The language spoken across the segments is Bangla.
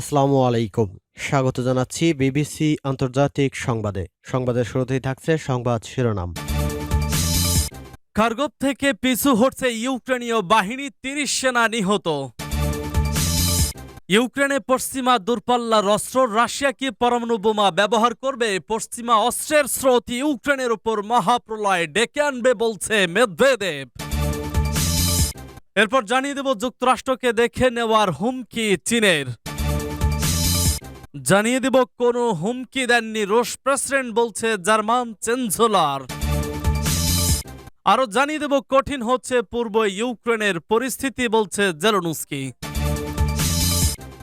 আসসালামু আলাইকুম। স্বাগত জানাচ্ছি বিবিসি আন্তর্জাতিক সংবাদে। সংবাদের শুরুতেই থাকছে সংবাদ শিরোনাম। খার্গভ থেকে পিছু হটছে ইউক্রেনীয় বাহিনী তিরিশ সেনা নিহত। ইউক্রেনে পশ্চিমা দূরপাল্লার অস্ত্র রাশিয়া কি পরমাণু বোমা ব্যবহার করবে? পশ্চিমা অস্ত্রের স্রোত ইউক্রেনের উপর মহাপ্রলয় ডেকে আনবে বলছে মেদভেদেব এরপর জানিয়ে দেব যুক্তরাষ্ট্রকে দেখে নেওয়ার হুমকি চীনের। জানিয়ে দিব, কোনো হুমকি দেননি রুশ প্রেসিডেন্ট, বলছে জার্মান চ্যান্সেলর। আরও জানিয়ে দেব, কঠিন হচ্ছে পূর্ব ইউক্রেনের পরিস্থিতি, বলছে জেলনুস্কি।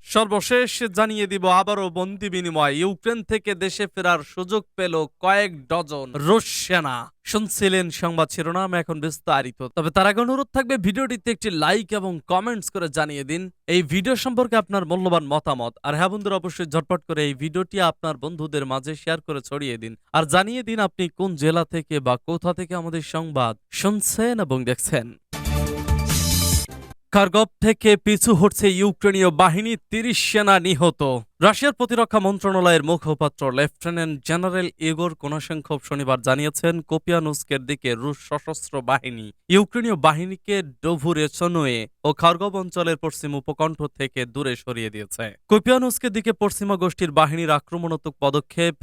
সর্বশেষ জানিয়ে দিব আবারও বন্দি বিনিময়। ইউক্রেন থেকে দেশে ফেরার সুযোগ পেল কয়েক ডজন রুশ সেনা। শুনছিলেন সংবাদ শিরোনাম, এখন বিস্তারিত। তবে তার আগে অনুরোধ থাকবে, ভিডিওটিতে একটি লাইক এবং কমেন্টস করে জানিয়ে দিন। এই ভিডিও সম্পর্কে আপনার মূল্যবান মতামত। আর হ্যাঁ বন্ধুরা, অবশ্যই ঝটপট করে এই ভিডিওটি আপনার বন্ধুদের মাঝে শেয়ার করে ছড়িয়ে দিন। আর জানিয়ে দিন আপনি কোন জেলা থেকে বা কোথা থেকে আমাদের সংবাদ শুনছেন এবং দেখছেন। খার্গভ থেকে পিছু হটছে ইউক্রেনীয় বাহিনী তিরিশ সেনা নিহত। রাশিয়ার প্রতিরক্ষা মন্ত্রণালয়ের মুখপাত্র লেফটেন্যান্ট জেনারেল ইগোর কোনাসংখ্যক শনিবার জানিয়েছেন, কোপিয়ানুস্কের দিকে রুশ সশস্ত্র বাহিনী, ইউক্রেনীয় বাহিনীকে ডোভুরেচনোয়ে ও খার্গভ অঞ্চলের পশ্চিম উপকণ্ঠ থেকে দূরে সরিয়ে দিয়েছে। কোপিয়ানুস্কের দিকে পশ্চিমা গোষ্ঠীর বাহিনীর আক্রমণাত্মক পদক্ষেপ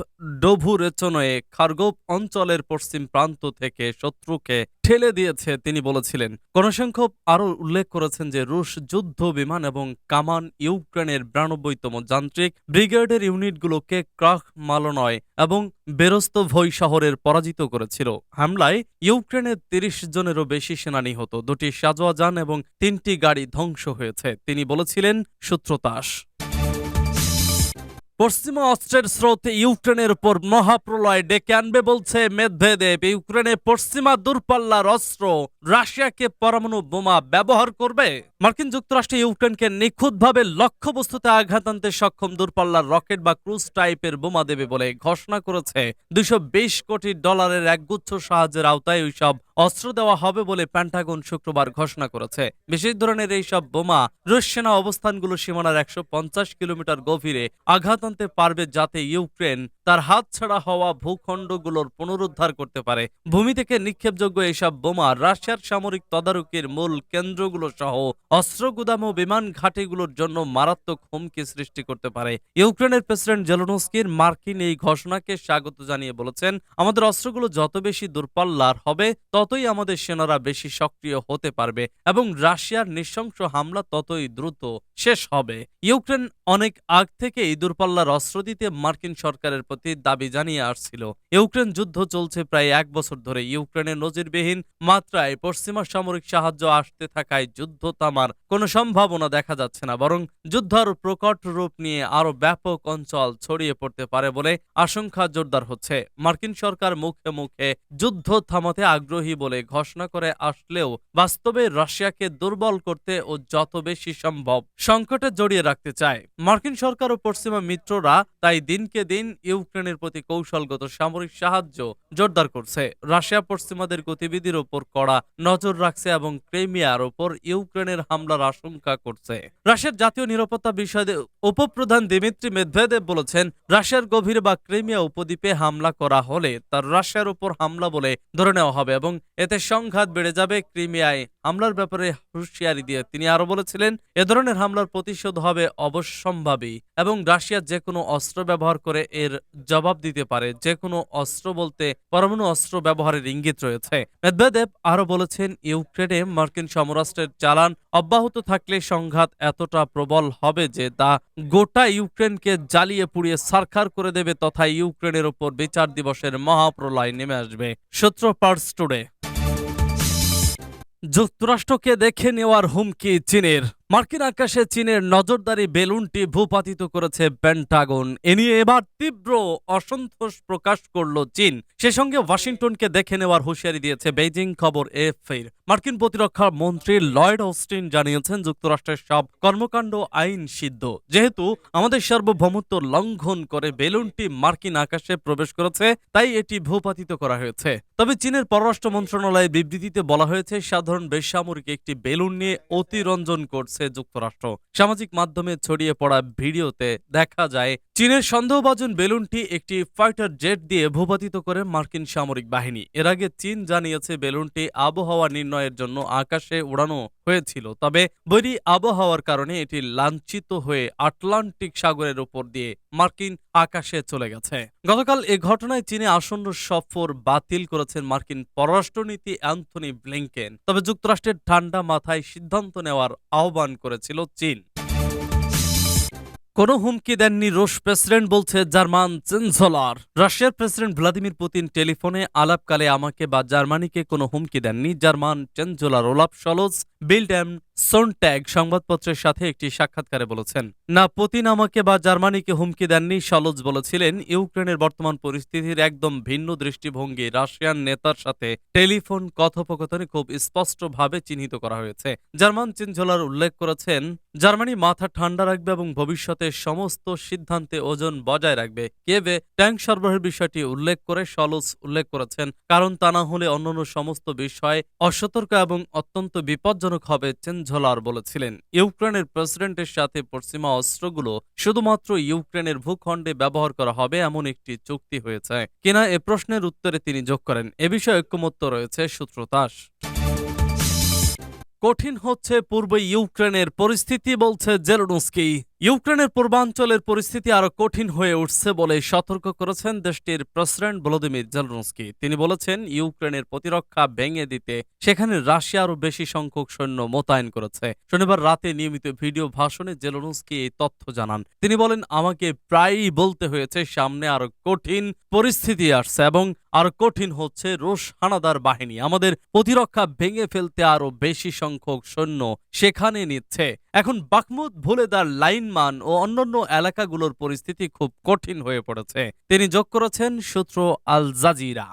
ডোভুরেচনোয়ে খার্গভ অঞ্চলের পশ্চিম প্রান্ত থেকে শত্রুকে ঠেলে দিয়েছে, তিনি বলেছিলেন। গণসংখ্যক আরও উল্লেখ করেছেন যে, রুশ যুদ্ধ বিমান এবং কামান ইউক্রেনের বিরানব্বইতম যান্ত্রিক ব্রিগেডের ইউনিটগুলোকে ক্রাক মালনয় এবং বেরস্ত ভই শহরের পরাজিত করেছিল। হামলায় ইউক্রেনের তিরিশ জনেরও বেশি সেনা নিহত দুটি সাজোয়া যান এবং তিনটি গাড়ি ধ্বংস হয়েছে। তিনি বলেছিলেন সূত্রতাস পশ্চিমা অস্ত্রের স্রোত ইউক্রেনের উপর মহাপ্রলয় ডেকে আনবে বলছে মেদভেদেব। ইউক্রেনে পশ্চিমা দূরপাল্লার অস্ত্র রাশিয়াকে পরমাণু বোমা ব্যবহার করবে। মার্কিন যুক্তরাষ্ট্র ইউক্রেনকে নিখুঁতভাবে লক্ষ্যবস্তুতে আঘাত আনতে সক্ষম দূরপাল্লার রকেট বা ক্রুজ টাইপের বোমা দেবে বলে ঘোষণা করেছে। দুশো কোটি ডলারের একগুচ্ছ সাহায্যের আওতায় ওইসব অস্ত্র দেওয়া হবে বলে প্যান্টাগন শুক্রবার ঘোষণা করেছে। বিশেষ ধরনের এই সব বোমা রুশ সেনা অবস্থানগুলো সীমানার একশো পঞ্চাশ কিলোমিটার গভীরে আঘাত আনতে পারবে যাতে ইউক্রেন তার হাতছাড়া হওয়া ভূখণ্ডগুলোর পুনরুদ্ধার করতে পারে। ভূমি থেকে নিক্ষেপযোগ্য এইসব বোমা রাশিয়ার সামরিক তদারকির মূল কেন্দ্রগুলো সহ অস্ত্র, গুদাম ও বিমান ঘাটিগুলোর জন্য মারাত্মক হুমকি সৃষ্টি করতে পারে। ইউক্রেনের প্রেসিডেন্ট জেলোনস্কির মার্কিন এই ঘোষণাকে স্বাগত জানিয়ে বলেছেন, আমাদের অস্ত্রগুলো যত বেশি দূরপাল্লার হবে, ততই আমাদের সেনারা বেশি সক্রিয় হতে পারবে এবং রাশিয়ার নৃশংস হামলা ততই দ্রুত শেষ হবে। ইউক্রেন অনেক আগ থেকে এই দূরপাল্লার অস্ত্র দিতে মার্কিন সরকারের প্রতি দাবি জানিয়ে আসছিল। ইউক্রেন যুদ্ধ চলছে প্রায় এক বছর ধরে। ইউক্রেনের নজিরবিহীন মাত্রায় পশ্চিমা সামরিক সাহায্য আসতে থাকায় যুদ্ধ থামার কোনো সম্ভাবনা দেখা যাচ্ছে না, বরং যুদ্ধ আরও প্রকট রূপ নিয়ে আরও ব্যাপক অঞ্চল ছড়িয়ে পড়তে পারে বলে আশঙ্কা জোরদার হচ্ছে। মার্কিন সরকার মুখে মুখে যুদ্ধ থামাতে আগ্রহী বলে ঘোষণা করে আসলেও বাস্তবে রাশিয়াকে দুর্বল করতে ও যত বেশি সম্ভব সংকটে জড়িয়ে রাখতে চায়। মার্কিন সরকার ও পশ্চিমা মিত্ররা তাই দিনকে দিন ইউক্রেনের প্রতি কৌশলগত সামরিক সাহায্য জোরদার করছে। রাশিয়া পশ্চিমাদের গতিবিধির ওপর কড়া নজর রাখছে এবং ক্রেমিয়ার ওপর ইউক্রেনের হামলার আশঙ্কা করছে। রাশিয়ার জাতীয় নিরাপত্তা বিষয়ে উপপ্রধান দিমিত্রি মেদভেদেব বলেছেন, রাশিয়ার গভীরে বা ক্রিমিয়া উপদ্বীপে হামলা করা হলে তার রাশিয়ার উপর হামলা বলে ধরে নেওয়া হবে এবং এতে সংঘাত বেড়ে যাবে। ক্রিমিয়ায় হামলার ব্যাপারে হুঁশিয়ারি দিয়ে তিনি আরও বলেছিলেন, এ ধরনের হামলার প্রতিশোধ হবে অবশ্যম্ভাবী এবং রাশিয়া যে কোনো অস্ত্র ব্যবহার করে এর জবাব দিতে পারে। যে কোনো অস্ত্র বলতে পরমাণু অস্ত্র ব্যবহারের ইঙ্গিত রয়েছে। মেদভেদেব আরও বলেছেন, ইউক্রেনে মার্কিন সমরাষ্ট্রের চালান অব্যাহত থাকলে সংঘাত এতটা প্রবল হবে যে তা গোটা ইউক্রেনকে জ্বালিয়ে পুড়িয়ে সারখার করে দেবে তথা ইউক্রেনের ওপর বিচার দিবসের মহাপ্রলয় নেমে আসবে। সূত্র পার্স টুডে যুক্তরাষ্ট্রকে দেখে নেওয়ার হুমকি চীনের। মার্কিন আকাশে চীনের নজরদারি বেলুনটি ভূপাতিত করেছে পেন্টাগন। এ নিয়ে এবার তীব্র অসন্তোষ প্রকাশ করল চীন। সে সঙ্গে ওয়াশিংটনকে দেখে নেওয়ার হুঁশিয়ারি দিয়েছে বেইজিং খবর এফের মার্কিন প্রতিরক্ষা মন্ত্রী লয়েড অস্টিন জানিয়েছেন, যুক্তরাষ্ট্রের সব কর্মকাণ্ড আইন সিদ্ধ। যেহেতু আমাদের সার্বভৌমত্ব লঙ্ঘন করে বেলুনটি মার্কিন আকাশে প্রবেশ করেছে, তাই এটি ভূপাতিত করা হয়েছে। তবে চীনের পররাষ্ট্র মন্ত্রণালয়ের বিবৃতিতে বলা হয়েছে, সাধারণ বেসামরিক একটি বেলুন নিয়ে অতিরঞ্জন করছে। করছে যুক্তরাষ্ট্র। সামাজিক মাধ্যমে ছড়িয়ে পড়া ভিডিওতে দেখা যায়, চীনের সন্দেহভাজন বেলুনটি একটি ফাইটার জেট দিয়ে ভূপাতিত করে মার্কিন সামরিক বাহিনী। এর আগে চীন জানিয়েছে বেলুনটি আবহাওয়া নির্ণয়ের জন্য আকাশে উড়ানো হয়েছিল। তবে বৈরী আবহাওয়ার কারণে এটি লাঞ্ছিত হয়ে আটলান্টিক সাগরের উপর দিয়ে মার্কিন আকাশে চলে গেছে। গতকাল এ ঘটনায় চীনে আসন্ন সফর বাতিল করেছেন মার্কিন পররাষ্ট্রনীতি অ্যান্থনি ব্লিংকেন। তবে যুক্তরাষ্ট্রের ঠান্ডা মাথায় সিদ্ধান্ত নেওয়ার আহ্বান করেছিল চীন। কোনো হুমকি দেননি রুশ প্রেসিডেন্ট, বলছে জার্মান চ্যান্সেলর রাশিয়ার প্রেসিডেন্ট ভ্লাদিমির পুতিন টেলিফোনে আলাপকালে আমাকে বা জার্মানিকে কোনো হুমকি দেননি। German chancellor Olaf Scholz Bild am Sonntag সংবাদপত্রের সাথে একটি সাক্ষাৎকারে বলেছেন, না, পুতিন আমাকে বা জার্মানিকে হুমকি দেননি সলোজ বলেছিলেন। ইউক্রেনের বর্তমান পরিস্থিতির একদম ভিন্ন দৃষ্টিভঙ্গি। রাশিয়ান নেতার সাথে টেলিফোন কথোপকথনে খুব স্পষ্টভাবে চিহ্নিত করা হয়েছে। জার্মান চ্যান্সেলর উল্লেখ করেছেন, জার্মানি মাথা ঠান্ডা রাখবে এবং ভবিষ্যতে সমস্ত সিদ্ধান্তে ওজন বজায় রাখবে। কেবে ট্যাঙ্ক সরবরাহের বিষয়টি উল্লেখ করে সলোস উল্লেখ করেছেন, কারণ তা না হলে অন্যান্য সমস্ত বিষয় অসতর্ক এবং অত্যন্ত বিপজ্জনক হবে। চেনঝলার বলেছিলেন। ইউক্রেনের প্রেসিডেন্টের সাথে পশ্চিমা অস্ত্রগুলো শুধুমাত্র ইউক্রেনের ভূখণ্ডে ব্যবহার করা হবে এমন একটি চুক্তি হয়েছে। কিনা এ প্রশ্নের উত্তরে তিনি যোগ করেন। এ বিষয়ে ঐক্যমত্য রয়েছে সূত্রতাস কঠিন হচ্ছে পূর্ব ইউক্রেনের পরিস্থিতি, বলছে জেলনস্কি। ইউক্রেনের পূর্বাঞ্চলের পরিস্থিতি আরও কঠিন হয়ে উঠছে বলে সতর্ক করেছেন দেশটির প্রেসিডেন্ট ভলোদিমির জেলনস্কি। তিনি বলেছেন, ইউক্রেনের প্রতিরক্ষা ভেঙে দিতে সেখানে রাশিয়া আরও বেশি সংখ্যক সৈন্য মোতায়েন করেছে। শনিবার রাতে নিয়মিত ভিডিও ভাষণে জেলনস্কি এই তথ্য জানান। তিনি বলেন, আমাকে প্রায়ই বলতে হয়েছে, সামনে আরও কঠিন পরিস্থিতি আসছে এবং আরও কঠিন হচ্ছে রুশ হানাদার বাহিনী। আমাদের প্রতিরক্ষা ভেঙে ফেলতে আরও বেশি সংখ্যক সৈন্য সেখানে নিচ্ছে। এখন বাকমুদ, ভুলেদার, লাইনমান ও অন্যান্য এলাকাগুলোর পরিস্থিতি খুব কঠিন হয়ে পড়েছে। তিনি যোগ করেছেন সূত্র আল জাজিরা।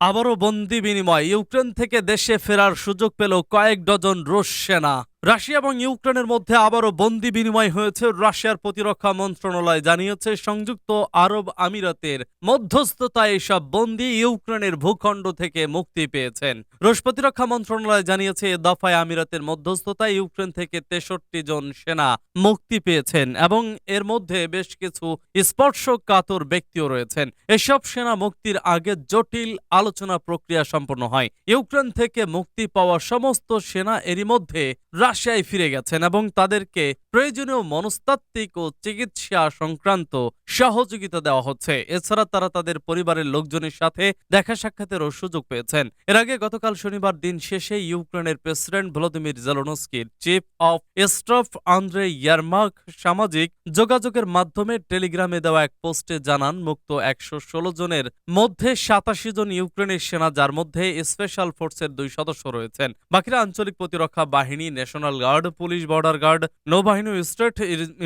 আবারও বন্দি বিনিময়। ইউক্রেন থেকে দেশে ফেরার সুযোগ পেল কয়েক ডজন রুশ সেনা। রাশিয়া এবং ইউক্রেনের মধ্যে আবারও বন্দি বিনিময় হয়েছে। রাশিয়ার প্রতিরক্ষা মন্ত্রণালয় জানিয়েছে, সংযুক্ত আরব আমিরাতের মধ্যস্থতায় এসব বন্দি ইউক্রেনের ভূখণ্ড থেকে মুক্তি পেয়েছেন। রুশ প্রতিরক্ষা মন্ত্রণালয় জানিয়েছে, এ দফায় আমিরাতের মধ্যস্থতায় ইউক্রেন থেকে তেষট্টি জন সেনা মুক্তি পেয়েছেন এবং এর মধ্যে বেশ কিছু স্পর্শকাতর ব্যক্তিও রয়েছেন। এসব সেনা মুক্তির আগে জটিল আলোচনা প্রক্রিয়া সম্পন্ন হয়। ইউক্রেন থেকে মুক্তি পাওয়া সমস্ত সেনা এরই মধ্যে রাশিয়ায় ফিরে গেছেন এবং তাদেরকে প্রয়োজনীয় মনস্তাত্ত্বিক ও চিকিৎসা সংক্রান্ত সহযোগিতা দেওয়া হচ্ছে। এছাড়া তারা তাদের পরিবারের লোকজনের সাথে দেখা সাক্ষাতেরও সুযোগ পেয়েছেন। এর আগে গতকাল শনিবার দিন শেষে ইউক্রেনের president Volodymyr জেলনস্কির chief of staff Andriy Yermak সামাজিক যোগাযোগের মাধ্যমে টেলিগ্রামে দেওয়া এক পোস্টে জানান, মুক্ত একশো ষোলো জনের মধ্যে সাতাশি জন ইউক্রেনের সেনা, যার মধ্যে স্পেশাল ফোর্সের দুই সদস্য রয়েছেন। বাকিরা আঞ্চলিক প্রতিরক্ষা বাহিনী national guard police border guard নৌবাহিনী স্টেট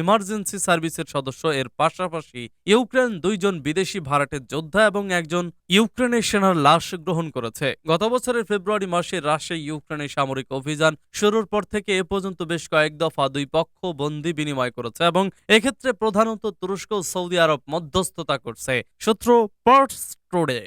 ইমার্জেন্সি সার্ভিসের সদস্য। এর পাশাপাশি ইউক্রেন দুইজন বিদেশি ভাড়াটের যোদ্ধা এবং একজন ইউক্রেনের সেনার লাশ গ্রহণ করেছে। গত বছরের ফেব্রুয়ারি মাসে রাশিয়া ইউক্রেনের সামরিক অভিযান শুরুর পর থেকে এ পর্যন্ত বেশ কয়েক দফা দুই পক্ষ বন্দি বিনিময় করেছে এবং এক্ষেত্রে প্রধানত তুরস্ক সৌদি আরব মধ্যস্থতা করছে। সূত্র পার্টস টুডে